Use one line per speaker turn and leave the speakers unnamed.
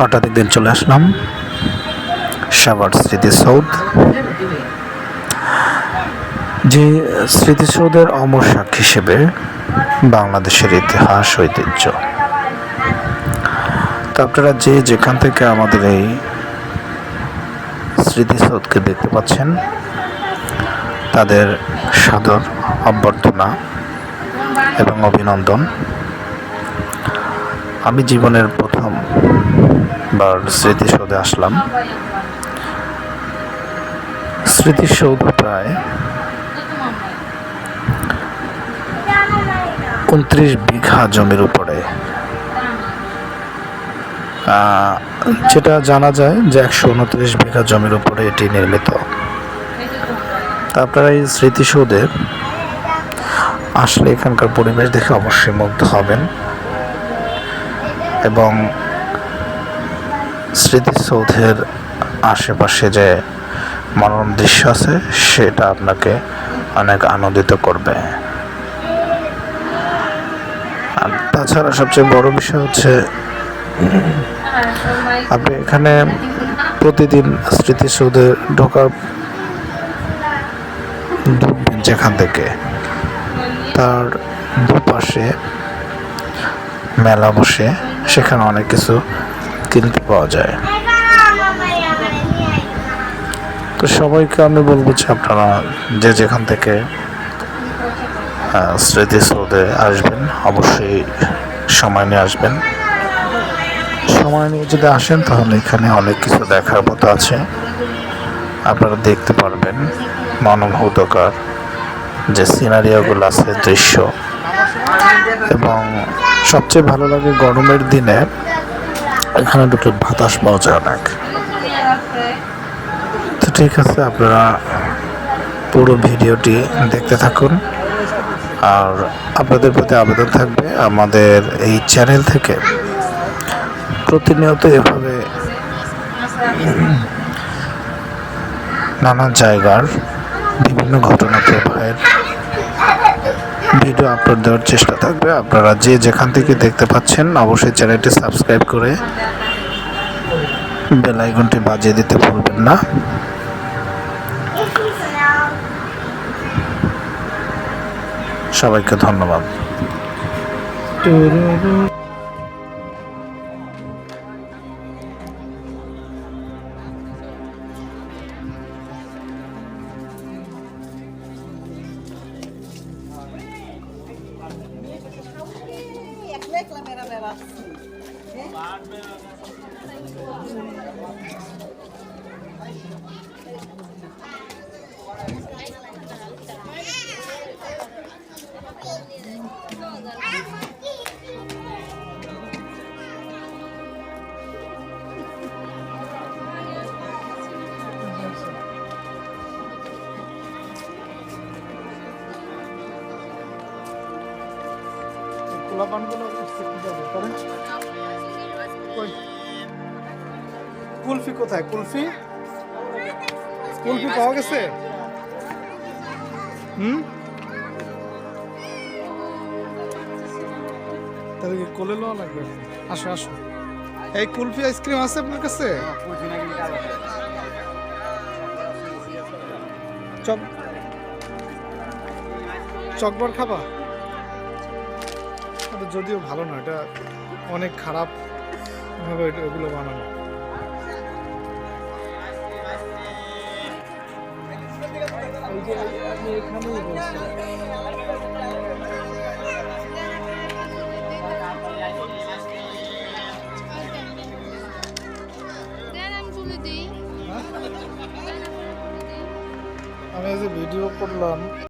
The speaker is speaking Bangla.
হঠাৎ একদিন চলে আসলাম। সাভার স্মৃতিসৌধ। যে স্মৃতিসৌধের অমর সাক্ষী হিসেবে বাংলাদেশের ইতিহাস, ঐতিহ্য। তো আপনারা যে যেখান থেকে আমাদের এই স্মৃতিসৌধকে দেখতে পাচ্ছেন, তাদের সাদর অভ্যর্থনা এবং অভিনন্দন। আমি জীবনের বার স্মৃতিসৌধে আসলাম। স্মৃতিসৌধ প্রায় উনত্রিশ বিঘা জমির উপরে। যেটা জানা যায় যে একশো উনত্রিশ বিঘা জমির উপরে এটি নির্মিত। তা আপনারা এই স্মৃতিসৌধে আসলে এখানকার পরিবেশ দেখে অবশ্যই মুগ্ধ হবেন। এবং স্মৃতিসৌধের আশেপাশে যে মনোরম দৃশ্য আছে, সেটা আপনাকে অনেক আনন্দিত করবে। আর তাছাড়া সবচেয়ে বড় বিষয় হচ্ছে, আপনি এখানে প্রতিদিন স্মৃতিসৌধে ঢোকার ঢুকবেন যেখান থেকে, তার দুপাশে মেলা বসে, সেখানে অনেক কিছু কিনতে পাওয়া যায়। তো সবাইকে আমি বলব যে আপনারা যে যেখান থেকে স্মৃতিসৌধে আসবেন, অবশ্যই সময় নিয়ে আসবেন। সময় নিয়ে যদি আসেন, তাহলে এখানে অনেক কিছু দেখার মতো আছে। আপনারা দেখতে পারবেন মনোমুগ্ধকর যে সিনারিওগুলো আছে, দৃশ্য। এবং সবচেয়ে ভালো লাগে গরমের দিনে এখানে দুটো বাতাস পাওয়া যায় অনেক। তো ঠিক আছে, আপনারা পুরো ভিডিওটি দেখতে থাকুন। আর আপনাদের প্রতি আবেদন থাকবে আমাদের এই চ্যানেল থেকে। প্রতিনিয়ত এভাবে নানা জায়গার বিভিন্ন ঘটনা প্রবাহের ভিডিও আপলোড দেওয়ার চেষ্টা থাকবে। আপনারা যে যেখান থেকে দেখতে পাচ্ছেন, অবশ্যই চ্যানেলটি সাবস্ক্রাইব করে বেল আইকনটি বাজিয়ে দিতে ভুলবেন না। সবাইকে ধন্যবাদ।
রাখছি হ্যাঁ Ekmek la beraber atsın.
Kulfi কোথায়? কুলফি? কুলফি পাওয়া গেছে? হুম? তাহলে কি কোলে লওয়া লাগবে? আসো আসো। এই কুলফি আইসক্রিম আছে আপনার কাছে? চক চকবার খাবা? এটা যদিও ভালো না এটা অনেক খারাপ ভাবে এটা- এগুলো বানানো। আমি এই যে ভিডিও করলাম।